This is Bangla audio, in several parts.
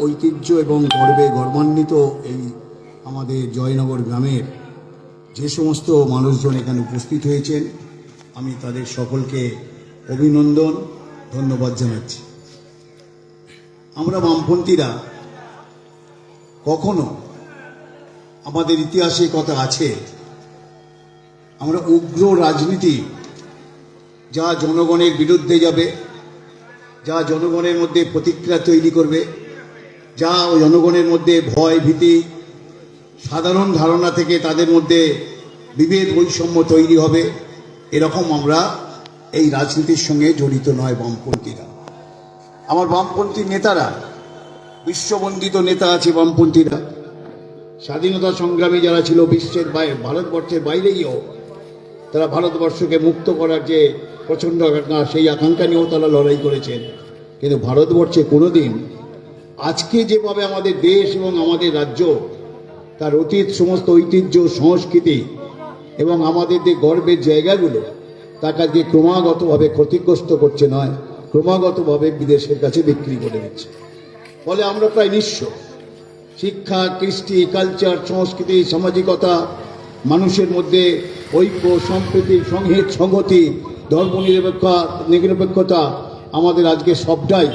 ঐতিহ্য এবং গর্বে গর্বান্বিত এই আমাদের জয়নগর গ্রামের যে সমস্ত মানুষজন এখানে উপস্থিত হয়েছেন, আমি তাদের সকলকে অভিনন্দন, ধন্যবাদ জানাচ্ছি। আমরা বামপন্থীরা কখনো আমাদের ইতিহাসে কথা আছে, আমরা উগ্র রাজনীতি, যা জনগণের বিরুদ্ধে যাবে, যা জনগণের মধ্যে প্রতিক্রিয়া তৈরি করবে যা ওই জনগণের মধ্যে ভয়, ভীতি, সাধারণ ধারণা থেকে তাদের মধ্যে বিভেদ, বৈষম্য তৈরি হবে। এরকম আমরা এই রাজনীতির সঙ্গে জড়িত নয় বামপন্থীরা। আমার বামপন্থী নেতারা, বিশ্ববন্দিত নেতা আছে বামপন্থীরা। স্বাধীনতা সংগ্রামী যারা ছিল বিশ্বের বাইরে ভারতবর্ষের বাইরেও তারা ভারতবর্ষকে মুক্ত করার যে প্রচণ্ড ঘটনা, সেই আকাঙ্ক্ষা নিয়েও তারা লড়াই করেছেন। কিন্তু ভারতবর্ষে কোনোদিন আজকে যেভাবে আমাদের দেশ এবং আমাদের রাজ্য, তার অতীত, সমস্ত ঐতিহ্য, সংস্কৃতি এবং আমাদের যে গর্বের জায়গাগুলো, তাকে ক্রমাগতভাবে ক্ষতিগ্রস্ত করছে নয়, ক্রমাগতভাবে বিদেশের কাছে বিক্রি করে দিচ্ছে। ফলে আমরা প্রায় নিঃস্ব। শিক্ষা, কৃষ্টি কালচার সংস্কৃতি, সামাজিকতা, মানুষের মধ্যে ঐক্য, সম্প্রীতি, সংহিত, সংহতি ধর্ম নিরপেক্ষা নিরপেক্ষতা আমাদের আজকে সবটাই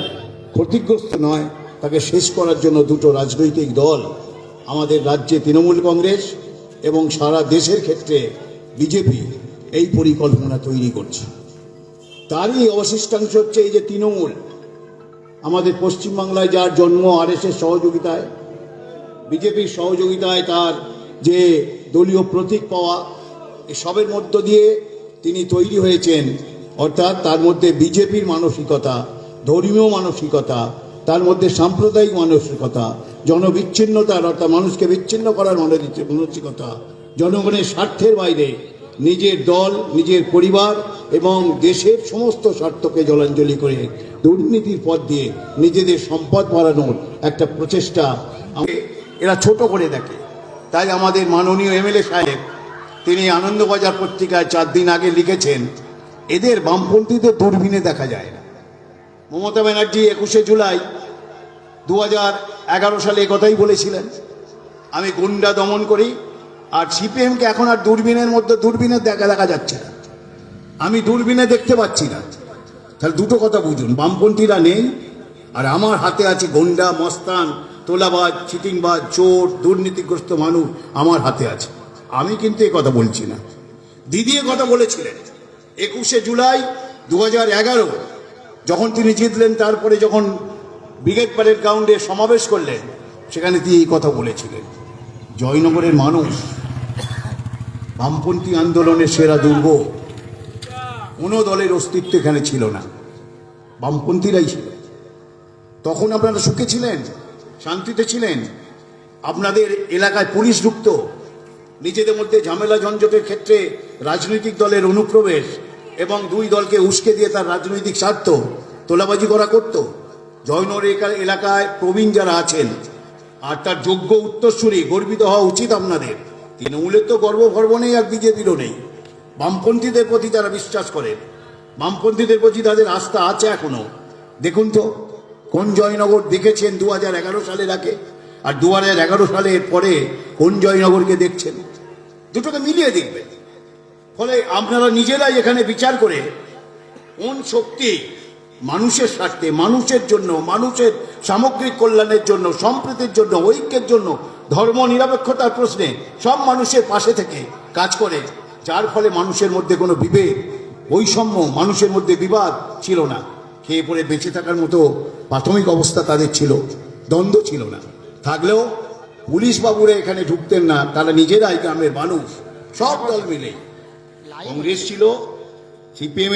ক্ষতিগ্রস্ত নয়। তাকে শেষ করার জন্য দুটো রাজনৈতিক দল, আমাদের রাজ্যে তৃণমূল কংগ্রেস এবং সারা দেশের ক্ষেত্রে বিজেপি এই পরিকল্পনা তৈরি করছে। তারই অবশিষ্টাংশ হচ্ছে এই যে তৃণমূল। আমাদের পশ্চিমবাংলায় যার জন্ম আর এস সহযোগিতায়, বিজেপির সহযোগিতায় তার যে দলীয় প্রতীক পাওয়া এসবের মধ্য দিয়ে তিনি তৈরি হয়েছেন। অর্থাৎ তার মধ্যে বিজেপির মানসিকতা, ধর্মীয় মানসিকতা তার মধ্যে সাম্প্রদায়িক মানসিকতা জনবিচ্ছিন্নতার অর্থাৎ মানুষকে বিচ্ছিন্ন করার মানসিক- মানসিকতা, জনগণের স্বার্থের বাইরে নিজের দল, নিজের পরিবার এবং দেশের সমস্ত স্বার্থকে জলাঞ্জলি করে দুর্নীতির পথ দিয়ে নিজেদের সম্পদ বাড়ানোর একটা প্রচেষ্টা এরা ছোট করে দেখে। তাই আমাদের মাননীয় এমএলএ সাহেব, তিনি আনন্দবাজার পত্রিকায় চার দিন আগে লিখেছেন, এদের বামপন্থীদের দূরবীনে দেখা যায় না। মমতা ব্যানার্জি একুশে জুলাই দু এগারো সালে কথাই বলেছিলেন। আমি গুন্ডা দমন করি, আর সিপিএমকে এখন আর দূরবীনের মধ্যে দূরবীনের দেখা দেখা যাচ্ছে না। আমি দূরবীনে দেখতে পাচ্ছি না। তাহলে দুটো কথা বুঝুন, বামপন্থীরা নেই, আর আমার হাতে আছে গন্ডা, মস্তান, তোলাবাজ, চিটিংবাজ, চোর, দুর্নীতিগ্রস্ত মানুষ আমার হাতে আছে। আমি কিন্তু এ কথা বলছি না। দিদি কথা বলেছিলেন। একুশে জুলাই দু হাজার এগারো যখন তিনি জিতলেন, তারপরে যখন ব্রিগেড প্যারেড গ্রাউন্ডে সমাবেশ করলেন, সেখানে তিনি এই কথা বলেছিলেন, জয়নগরের মানুষ, বামপন্থী আন্দোলনের সেরা দুর্গ, কোনো দলের অস্তিত্ব এখানে ছিল না। বামপন্থীরাই ছিল। তখন আপনারা সুখে ছিলেন, শান্তিতে ছিলেন। আপনাদের এলাকায় পুলিশ ঢুকত। নিজেদের মধ্যে ঝামেলা ঝঞ্ঝটের ক্ষেত্রে রাজনৈতিক দলের অনুপ্রবেশ এবং দুই দলকে উস্কে দিয়ে তার রাজনৈতিক স্বার্থ তোলাবাজি করা করত। জয়নগর এলাকায় প্রবীণ যারা আছেন, আর তার যোগ্য উত্তরসূরি গর্বিত হওয়া উচিত আপনাদের। তৃণমূলের তো গর্ব গর্ব নেই আর বিজেপিরও নেই। বামপন্থীদের প্রতি যারা বিশ্বাস করেন বামপন্থীদের প্রতি তাদের আস্থা আছে এখনও। দেখুন তো, কোন জয়নগর দেখেছেন দু সালের আগে? আর দু হাজার এগারো সালের পরে কোন জয়নগরকে দেখছেন? দুটোকে মিলিয়ে দেখবেন। ফলে আপনারা নিজেরাই এখানে বিচার করে কোন শক্তি মানুষের স্বার্থে, মানুষের জন্য, মানুষের সামগ্রিক কল্যাণের জন্য, সম্প্রীতির জন্য, ঐক্যের জন্য, ধর্ম নিরপেক্ষতার প্রশ্নে সব মানুষের পাশে থেকে কাজ করে, যার ফলে মানুষের মধ্যে কোনো বিভেদ, বৈষম্য, মানুষের মধ্যে বিবাদ ছিল না। খেয়ে পড়ে বেঁচে থাকার মতো প্রাথমিক অবস্থা তাদের ছিল, দ্বন্দ্ব ছিল না। থাকলেও পুলিশ বাবুরা এখানে ঢুকতেন না, তারা নিজেরাই গ্রামের মানুষ, সব দল মিলে। কংগ্রেস ছিল সিপিএম